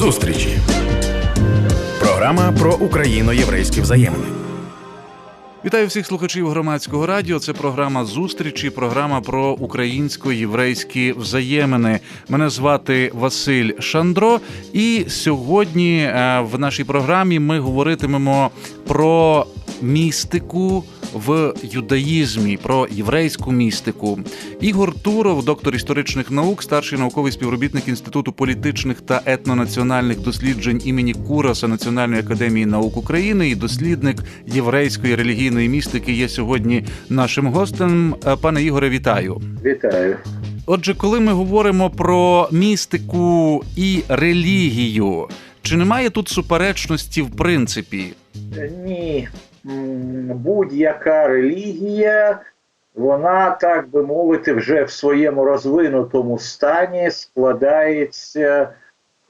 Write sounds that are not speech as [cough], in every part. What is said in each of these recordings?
Зустрічі. Програма про україно-єврейські взаємини. Вітаю всіх слухачів громадського радіо. Це програма зустрічі, програма про українсько-єврейські взаємини. Мене звати Василь Шандро, і сьогодні е, в нашій програмі ми говоритимемо про містику в юдаїзмі, про єврейську містику. Ігор Туров, доктор історичних наук, старший науковий співробітник інституту політичних та етнонаціональних досліджень імені Кураса Національної академії наук України і дослідник єврейської релігійної містики є сьогодні нашим гостем. Е, Пане Ігоре, вітаю. Вітаю. Отже, коли ми говоримо про містику і релігію, чи немає тут суперечності в принципі? Ні, будь-яка релігія, вона, так би мовити, вже в своєму розвинутому стані складається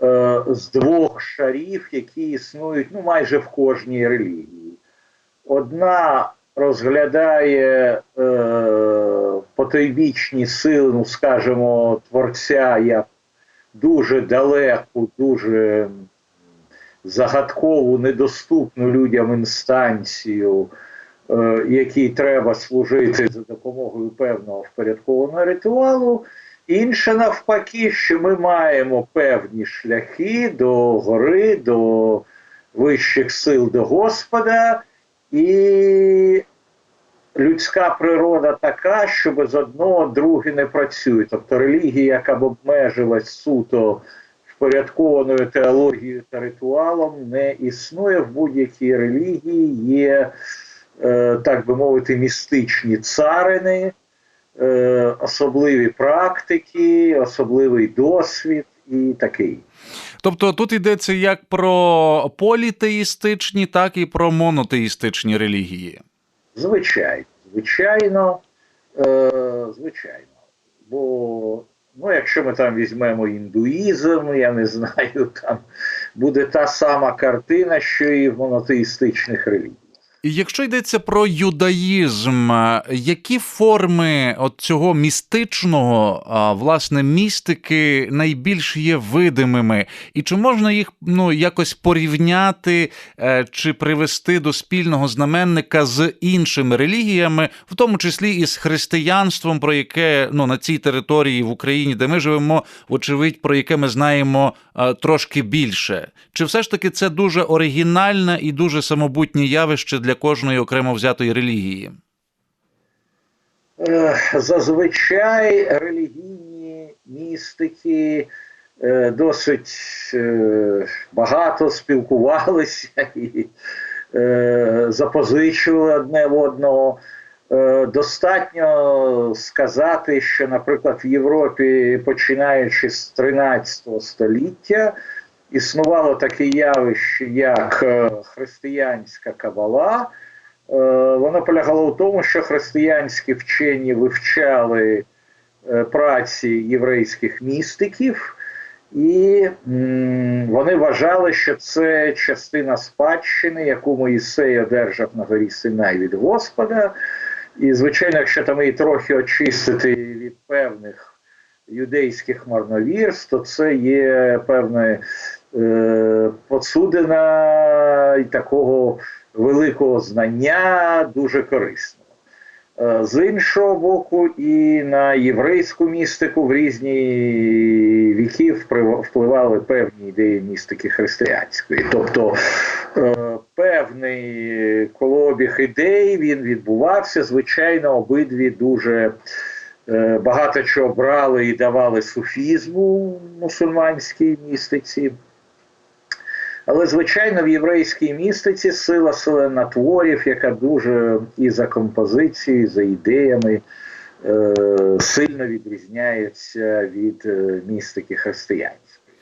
е, з двох шарів, які існують ну, майже в кожній релігії. Одна розглядає е, потойбічні сили, ну, скажімо, творця як дуже далеку, дуже загадкову, недоступну людям інстанцію, е, якій треба служити за допомогою певного впорядкованого ритуалу. Інше навпаки, що ми маємо певні шляхи до гори, до вищих сил до Господа, і людська природа така, що без одного друге не працює. Тобто релігія, яка б обмежилась суто впорядкованою теологією та ритуалом, не існує в будь-якій релігії, є, е, так би мовити, містичні царини, е, особливі практики, особливий досвід і такий. Тобто тут йдеться як про політеїстичні, так і про монотеїстичні релігії. Звичайно, звичайно, е, звичайно. Бо, ну, якщо ми там візьмемо індуїзм, я не знаю, там буде та сама картина, що і в монотеїстичних релігіях. Якщо йдеться про юдаїзм, е, які форми от цього містичного власне містики найбільш є видимими, і чи можна їх ну якось порівняти е, чи привести до спільного знаменника з іншими релігіями, в тому числі і з християнством, про яке ну на цій території в Україні, де ми живемо, вочевидь, про яке ми знаємо трошки більше? Чи все ж таки це дуже оригінальне і дуже самобутнє явище для кожної окремо взятої релігії? Е, Зазвичай релігійні містики е, досить е, багато спілкувалися [laughs] і запозичували одне в одного. Достатньо сказати, що, наприклад, в Європі, починаючи з 13 століття, існувало таке явище, як е, християнська кабала. Е, Воно полягало в тому, що християнські вчені вивчали е, праці єврейських містиків, і вони вважали, що це частина спадщини, яку Моїсей одержав на горі Синай від Господа. І, звичайно, якщо там її трохи очистити від певних юдейських марновірств, то це є певне посудина і такого великого знання дуже корисного. Е, З іншого боку, і на єврейську містику в різні віки впливали певні ідеї містики християнської. Тобто е, певний колобіг ідей він відбувався. Звичайно, обидві дуже е, багато чого брали і давали суфізму мусульманській містиці. Але, звичайно, в єврейській містиці сила селена творів, яка дуже і за композицією, і за ідеями е, сильно відрізняється від е, містики християнської.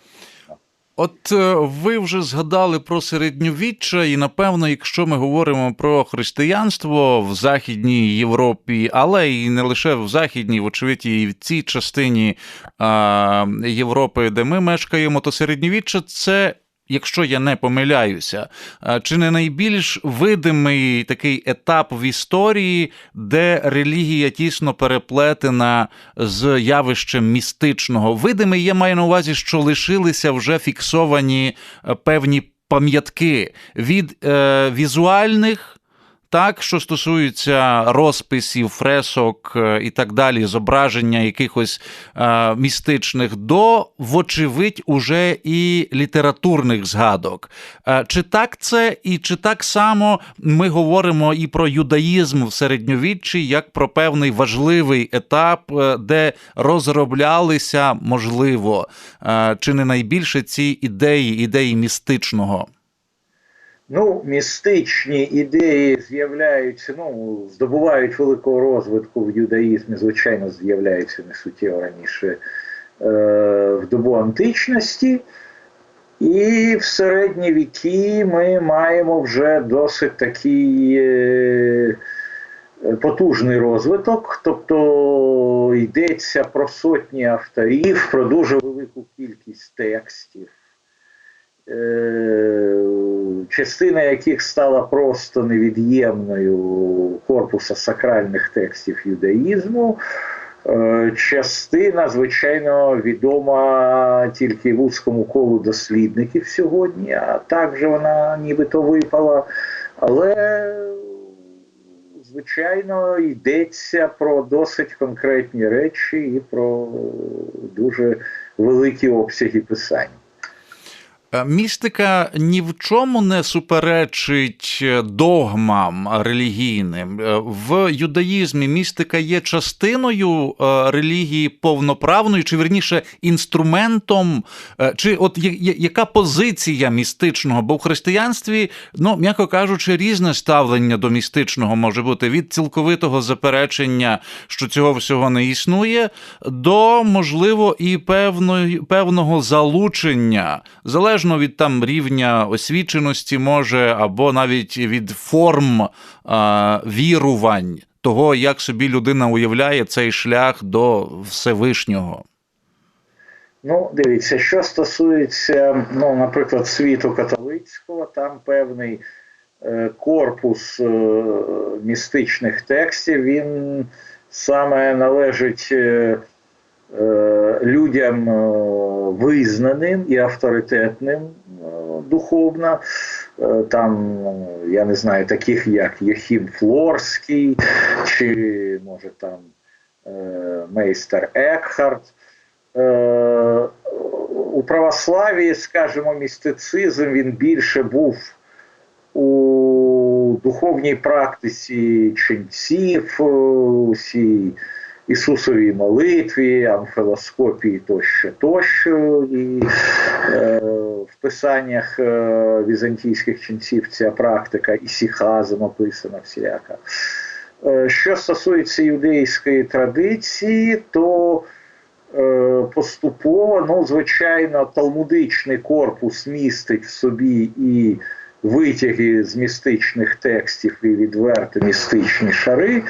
От е, ви вже згадали про середньовіччя, і напевно, якщо ми говоримо про християнство в Західній Європі, але і не лише в Західній, вочевидь, і в цій частині а, Європи, де ми мешкаємо, то середньовіччя це якщо я не помиляюся, е, чи не найбільш видимий такий етап в історії, де релігія тісно переплетена з явищем містичного? Видимий я маю на увазі, що лишилися вже фіксовані е, певні пам'ятки від е, візуальних. Так, що стосується розписів, фресок е, і так далі, зображення якихось е, містичних, до, вочевидь, уже і літературних згадок. Е, чи так це, і чи так само ми говоримо і про юдаїзм в середньовіччі, як про певний важливий етап, е, де розроблялися, можливо, е, чи не найбільше ці ідеї, ідеї містичного? Ну, містичні ідеї з'являються, ну, здобувають великого розвитку в юдаїзмі, звичайно, з'являються не суттєво раніше е, в добу античності. І в середні віки ми маємо вже досить такий е, потужний розвиток, тобто йдеться про сотні авторів, про дуже велику кількість текстів. Е, частина яких стала просто невід'ємною корпуса сакральних текстів юдаїзму. Е, Частина, звичайно, відома тільки вузькому колу дослідників сьогодні, а також вона нібито випала. Але, звичайно, йдеться про досить конкретні речі і про дуже великі обсяги писань. Е, Містика ні в чому не суперечить е, догмам релігійним. Е, В юдаїзмі містика є частиною релігії повноправною, чи верніше інструментом, чи от яка позиція містичного? Бо в християнстві, ну м'яко кажучи, різне ставлення до містичного може бути від цілковитого заперечення, що цього всього не існує, до можливо і певної певного залучення, залежно від там рівня освіченості, може, або навіть від форм а, вірувань, того, як собі людина уявляє цей шлях до Всевишнього. Ну, дивіться, що стосується, ну, наприклад, світу католицького, там певний е, корпус е, містичних текстів, він саме належить е, е, людям е, визнаним і авторитетним е, духовно. Е, Там, я не знаю, таких як Єхім Флорський, чи може там е, Мейстер Екхарт. Е, у православії, скажімо, містицизм він більше був у духовній практиці ченців, е, усій Ісусовій молитві, амфилоскопії тощо, тощо. І е, в писаннях е, візантійських ченців ця практика і сіхазм описана всіляка. Е, що стосується юдейської традиції, то е, поступово, ну, звичайно, талмудичний корпус містить в собі і витяги з містичних текстів і відверто містичні шари,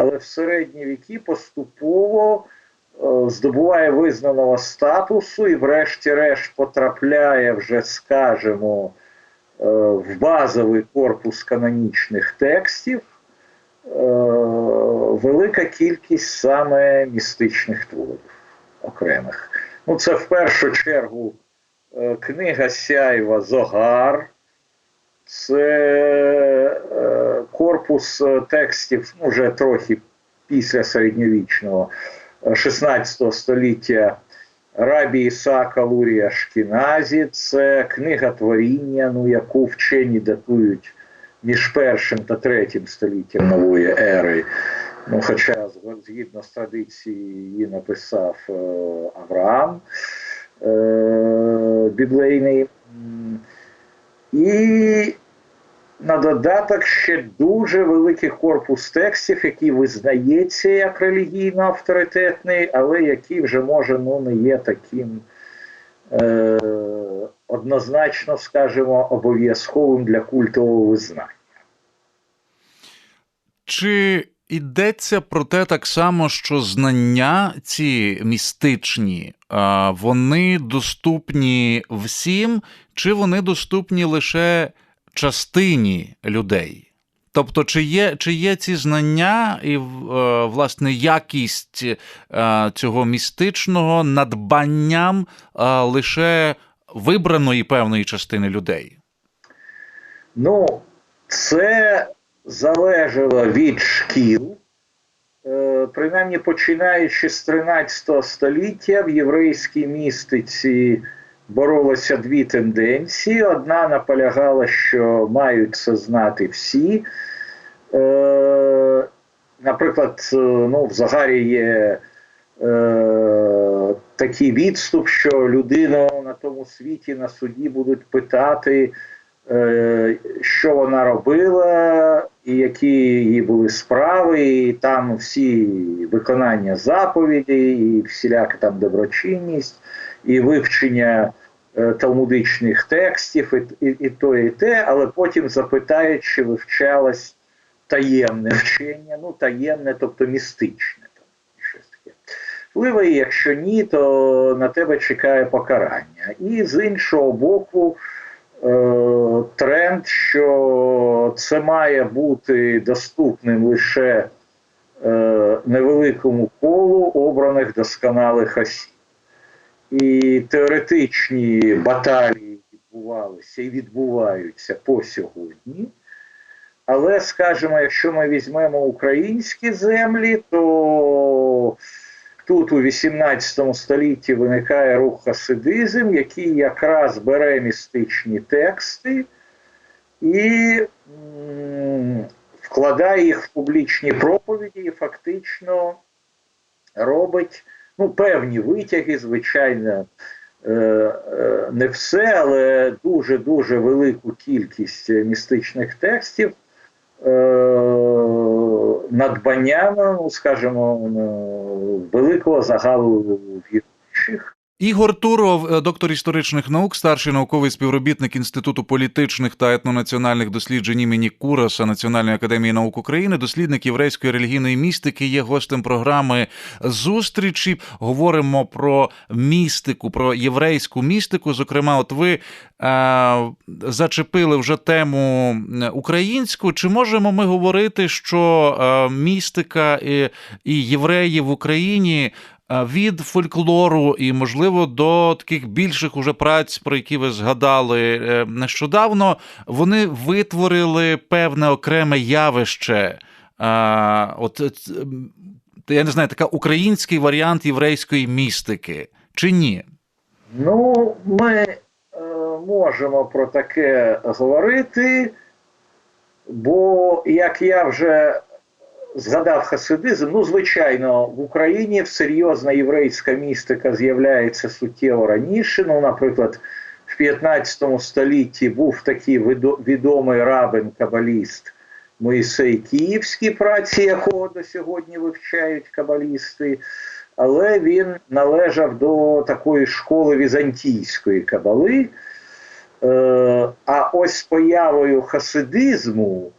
але в середні віки поступово е, здобуває визнаного статусу і, врешті-решт, потрапляє вже, скажімо, е, в базовий корпус канонічних текстів. е, Велика кількість саме містичних творів окремих. Ну, це в першу чергу книга Сяйва Зогар, це е, корпус е, текстів ну, вже трохи після середньовічного е, 16 століття Рабі Ісаака Лурія Шкіназі, це книга творіння, ну, яку вчені датують між першим та третім століттям нової ери. Ну, хоча згідно з традицією її написав е, Авраам е, біблейний. І на додаток ще дуже великий корпус текстів, який визнається як релігійно авторитетний, але який вже може ну, не є таким е, однозначно, скажімо, обов'язковим для культового визнання. Чи йдеться про те так само, що знання ці містичні вони доступні всім, чи вони доступні лише частині людей? Тобто, чи є, чи є ці знання і е, власне якість е, цього містичного надбанням е, лише вибраної певної частини людей? Ну, це залежало від шкіл. Принаймні, починаючи з 13 століття, в єврейській містиці боролися дві тенденції. Одна наполягала, що мають це знати всі. Е, Наприклад, е, ну, в Загарі є е, такий відступ, що людину на тому світі на суді будуть питати, е, що вона робила, і які її були справи, і там всі виконання заповідей, і всіляка там доброчинність, і вивчення талмудичних текстів, і, і, і то, і те, але потім запитають, чи вивчалось таємне вчення, ну таємне, тобто містичне. Там, якщо ні, то на тебе чекає покарання. І з іншого боку, е, тренд, що це має бути доступним лише е, невеликому колу обраних досконалих осіб. І теоретичні баталії відбувалися і відбуваються по сьогодні. Але, скажімо, якщо ми візьмемо українські землі, то тут у 18 столітті виникає рух хасидизм, який якраз бере містичні тексти і вкладає їх в публічні проповіді і фактично робить ну, певні витяги, звичайно, е, е, не все, але дуже-дуже велику кількість містичних текстів надбання, ну, скажімо, е, великого загалу віруючих. Ігор Туров, е, доктор історичних наук, старший науковий співробітник Інституту політичних та етнонаціональних досліджень імені Кураса Національної академії наук України, дослідник єврейської релігійної містики, є гостем програми зустрічі. Говоримо про містику, про єврейську містику. Зокрема, от ви е, зачепили вже тему українську. Чи можемо ми говорити, що е, містика і, і євреї в Україні? Від фольклору і, можливо, до таких більших уже праць, про які ви згадали е, нещодавно, вони витворили певне окреме явище. От я не знаю, така український варіант єврейської містики, чи ні? Ну, ми е, можемо про таке говорити, бо як я вже згадав хасидизм, ну, звичайно, в Україні серйозна єврейська містика з'являється суттєво раніше. Ну, наприклад, в 15 столітті був такий відомий рабин кабаліст Моїсей Київський, праці якого до сьогодні вивчають кабалісти. Але він належав до такої школи візантійської кабали. Е, а ось з появою хасидизму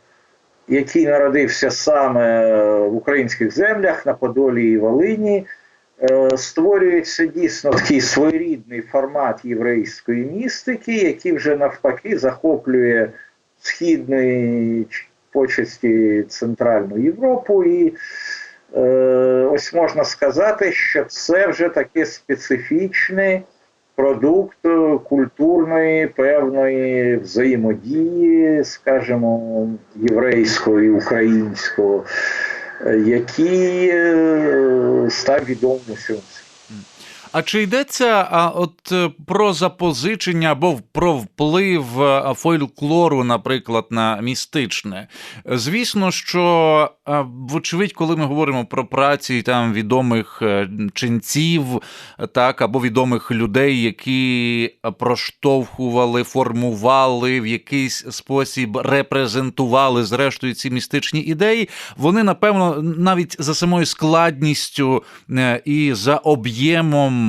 який народився саме в українських землях на Подолі і Волині, е, створюється дійсно такий своєрідний формат єврейської містики, який вже навпаки захоплює східної почасті Центральну Європу. І е, ось можна сказати, що це вже таке специфічне продукт культурної певної взаємодії, скажімо, єврейського і українського, який е, став відомим всьому світі. А чи йдеться а, от е, про запозичення або про вплив е, фольклору, наприклад, на містичне? Звісно, що вочевидь, коли ми говоримо про праці там відомих е, ченців, так або відомих людей, які проштовхували, формували в якийсь спосіб репрезентували зрештою ці містичні ідеї, вони напевно навіть за самою складністю і за об'ємом.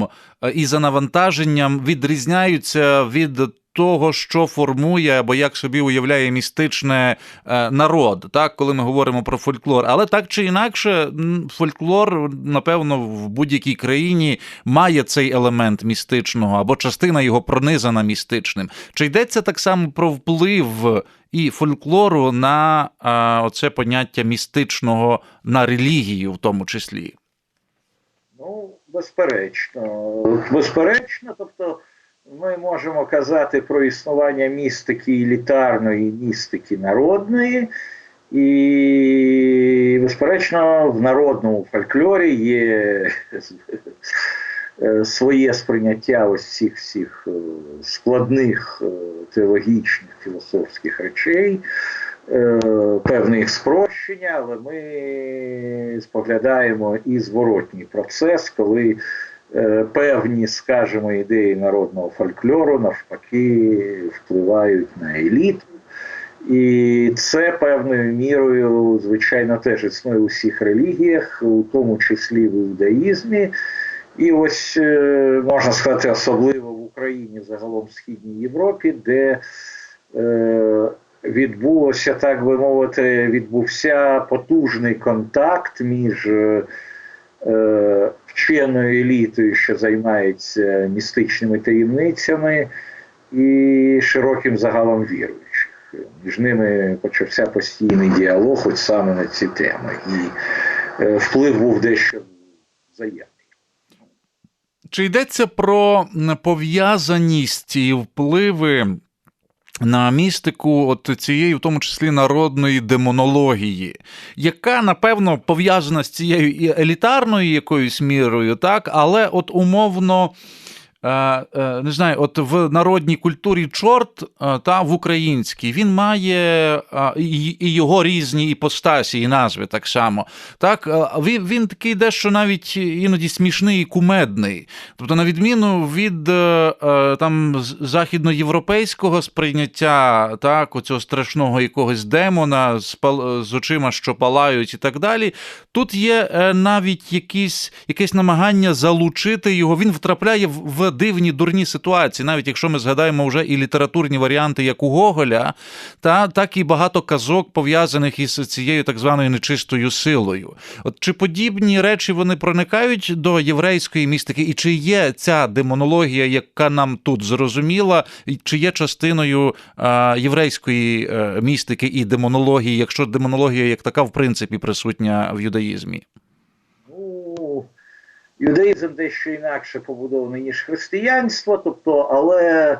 Е, і за навантаженням відрізняються від того, що формує або як собі уявляє містичне е, народ, так, коли ми говоримо про фольклор. Але так чи інакше, фольклор, напевно, в будь-якій країні має цей елемент містичного, або частина його пронизана містичним. Чи йдеться так само про вплив і фольклору на а, оце поняття містичного на релігію, в тому числі? Безперечно. Безперечно, тобто ми можемо казати про існування містики елітарної, містики народної. І, безперечно, в народному фольклорі є е, своє сприйняття ось цих всіх е, складних е, теологічних, філософських речей, е, певне їх спрощення, але ми споглядаємо і зворотній процес, коли е, певні, скажімо, ідеї народного фольклору навпаки впливають на еліту. І це певною мірою, звичайно, теж існує у всіх релігіях, у тому числі в іудаїзмі. І ось е, можна сказати, особливо в Україні, загалом в Східній Європі, де відбулося, так би мовити, відбувся потужний контакт між е, е, вченою елітою, що займається містичними таємницями, і широким загалом віруючих. Між ними почався постійний діалог от саме на ці теми. І е, вплив був дещо взаємний. Чи йдеться про пов'язаність і впливи на містику от цієї, в тому числі народної демонології, яка напевно пов'язана з цією і елітарною якоюсь мірою, так, але от умовно. Е, е, Не знаю, от в народній культурі чорт е, та в українській він має і його різні іпостасі, і назви так само. Так, він, він такий дещо навіть іноді смішний і кумедний. Тобто, на відміну від там західноєвропейського сприйняття, так, оцього страшного якогось демона з, з очима, що палають, і так далі. Тут є навіть якісь, якесь намагання залучити його. Він втрапляє в дивні дурні ситуації, навіть якщо ми згадаємо вже і літературні варіанти, як у Гоголя, та так і багато казок пов'язаних із цією так званою нечистою силою. От чи подібні речі вони проникають до єврейської містики, і чи є ця демонологія, яка нам тут зрозуміла, і чи є частиною е, єврейської е, містики і демонології, якщо демонологія як така в принципі присутня в юдаїзмі? Юдаїзм дещо інакше побудований, ніж християнство, тобто, але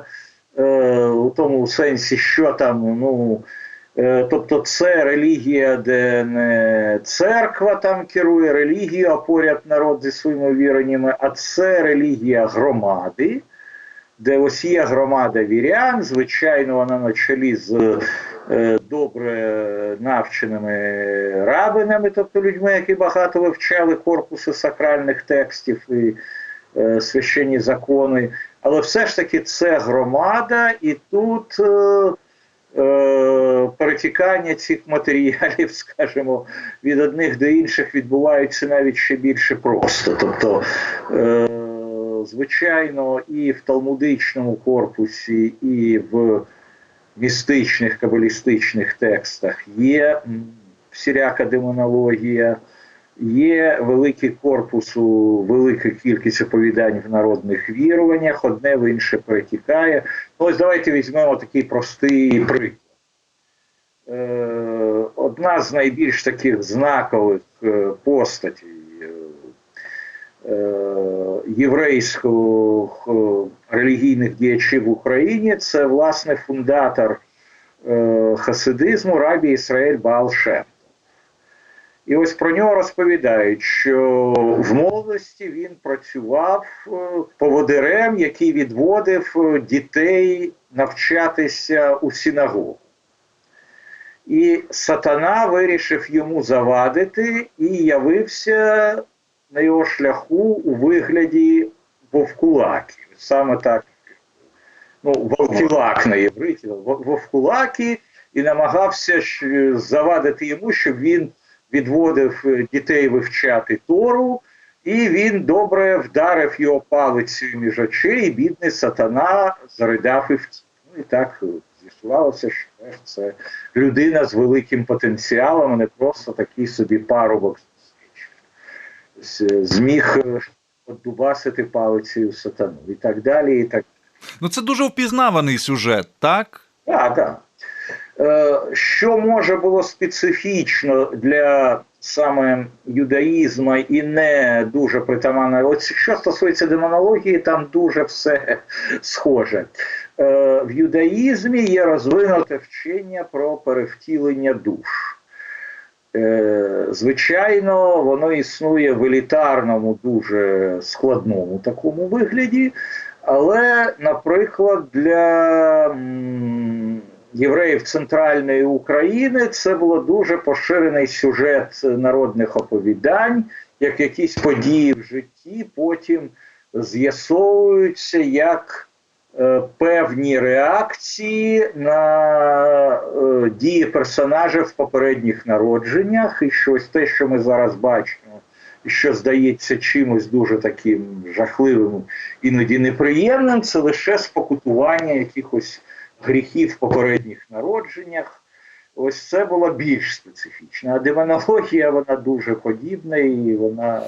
е, у тому сенсі, що там, ну. е, Тобто це релігія, де не церква там керує релігія поряд народ зі своїми віреннями, а це релігія громади, де ось є громада вірян, звичайно, вона на чолі з е, добре навченими рабинами, тобто людьми, які багато вивчали корпуси сакральних текстів і е, священні закони. Але все ж таки це громада, і тут е, е, перетікання цих матеріалів, [laughs] скажімо, від одних до інших відбуваються навіть ще більше просто. Тобто, е, звичайно, і в талмудичному корпусі, і в містичних кабалістичних текстах є всіляка демонологія, є великий корпус, у- велика кількість оповідань в народних віруваннях, одне в інше перетікає. Ну, ось давайте візьмемо такий простий приклад. Е, одна з найбільш таких знакових е, постатей е, єврейських релігійних діячів в Україні це власне фундатор е, хасидизму Рабі Ісраїль Баалшем. І ось про нього розповідають, що в молодості він працював е, поводирем, який відводив е, дітей навчатися у синагогу. І сатана вирішив йому завадити і явився на його шляху у вигляді вовкулаків. Саме так, ну, вовкілак на євриті, вовкулаки, і намагався щ- завадити йому, щоб він відводив е, дітей вивчати Тору, і він добре вдарив його палицею між очей, і бідний сатана заридав і втік. Ну і так е, з'ясувалося, що це людина з великим потенціалом, а не просто такий собі парубок. Зміг е, отдубасити палицею сатану і так далі. І так Ну це дуже впізнаваний сюжет, так? так, так. Е, Що може було специфічно для саме юдаїзму і не дуже притаманно? От що стосується демонології, там дуже все схоже. Е, В юдаїзмі є розвинуте вчення про перевтілення душ. Е, Звичайно, воно існує в елітарному, дуже складному такому вигляді. Але, наприклад, для євреїв Центральної України це було дуже поширений сюжет народних оповідань, як якісь події в житті потім з'ясовуються як певні реакції на е, дії персонажів в попередніх народженнях, і щось те, що ми зараз бачимо, що здається чимось дуже таким жахливим, іноді неприємним, це лише спокутування якихось гріхів в попередніх народженнях. Ось це було більш специфічно. А демонологія вона дуже подібна і вона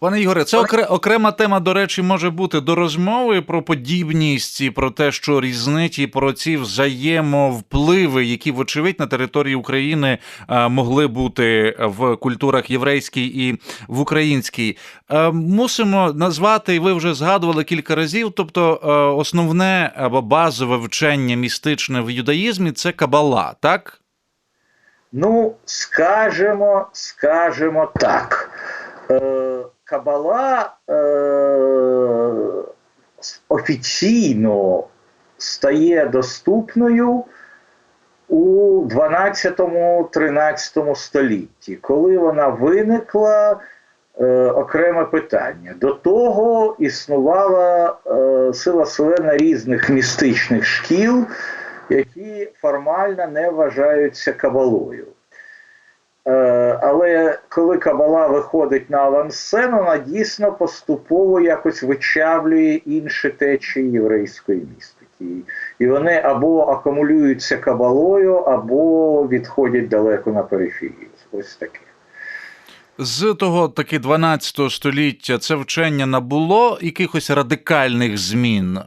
Пане Ігоре, це окре- окрема тема, до речі, може бути до розмови про подібність і про те, що різнить, і про ці взаємовпливи, які, вочевидь, на території України е, могли бути в культурах єврейській і в українській. Е, Мусимо назвати, і ви вже згадували кілька разів. Тобто, е, основне або базове вчення містичне в юдаїзмі це кабала, так? Ну, скажемо, скажемо так. Е, Кабала е, офіційно стає доступною у 12-13 столітті, коли вона виникла. е, Окреме питання. До того існувала е, сила селена різних містичних шкіл, які формально не вважаються кабалою. Е, але коли кабала виходить на авансцену, вона дійсно поступово якось вичавлює інші течії єврейської містики. І вони або акумулюються кабалою, або відходять далеко на периферію. Ось таке. З того таки 12 століття це вчення набуло якихось радикальних змін,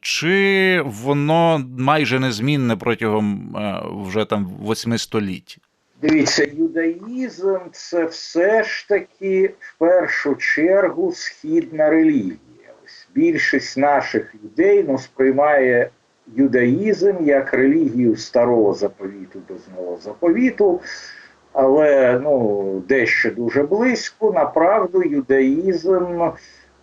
чи воно майже незмінне протягом е, вже там восьми століть? Дивіться, юдаїзм це все ж таки в першу чергу східна релігія. Ось більшість наших людей ну, сприймає юдаїзм як релігію старого заповіту до нового заповіту, але ну, дещо дуже близько. Направду, юдаїзм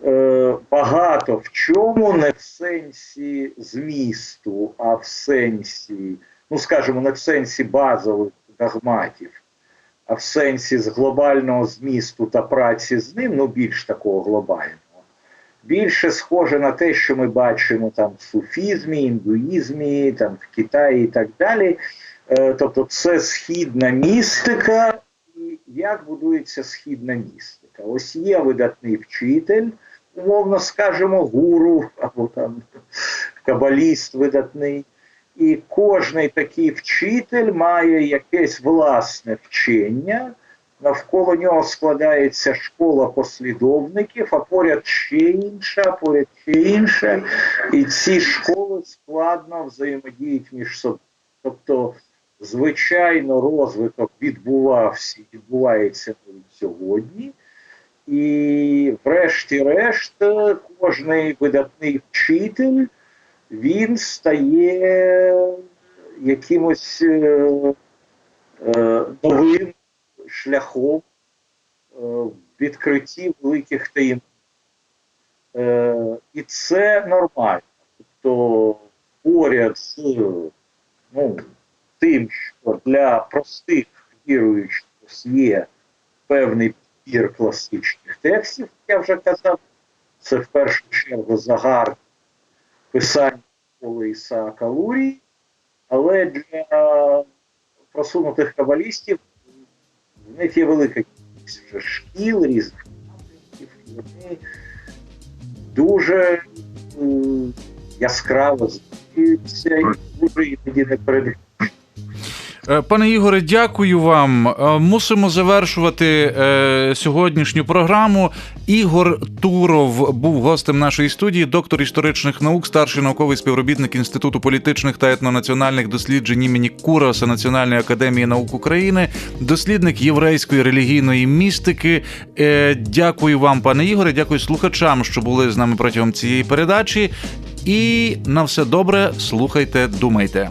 е, багато в чому, не в сенсі змісту, а в сенсі, ну скажімо, не в сенсі базових догматів, а в сенсі з глобального змісту та праці з ним, ну більш такого глобального, більше схоже на те, що ми бачимо там в суфізмі, індуїзмі, там в Китаї і так далі. Е, Тобто це східна містика, і як будується східна містика. Ось є видатний вчитель, умовно скажемо, гуру або там кабаліст видатний. І кожний такий вчитель має якесь власне вчення. Навколо нього складається школа послідовників, а поряд ще інша, поряд ще інша. І ці школи складно взаємодіють між собою. Тобто, звичайно, розвиток відбувався і відбувається сьогодні. І, врешті-решт, кожний видатний вчитель він стає якимось е, е, новим шляхом е, відкритті великих таємниць. І це нормально. Тобто поряд з ну, тим, що для простих віруючих є певний підбір класичних текстів, як я вже казав, це в першу чергу загар писання школи Ісаака Лурії, але для просунутих кабалістів в них є велика кількість шкіл, різних напрямків, вони дуже е, яскраво помилююся і дуже іноді не перед Е, Пане Ігоре, дякую вам. Е, Мусимо завершувати е, сьогоднішню програму. Ігор Туров був гостем нашої студії, доктор історичних наук, старший науковий співробітник Інституту політичних та етнонаціональних досліджень імені Кураса Національної академії наук України, дослідник єврейської релігійної містики. Е, Дякую вам, пане Ігоре. Дякую слухачам, що були з нами протягом цієї передачі. І на все добре, слухайте, думайте.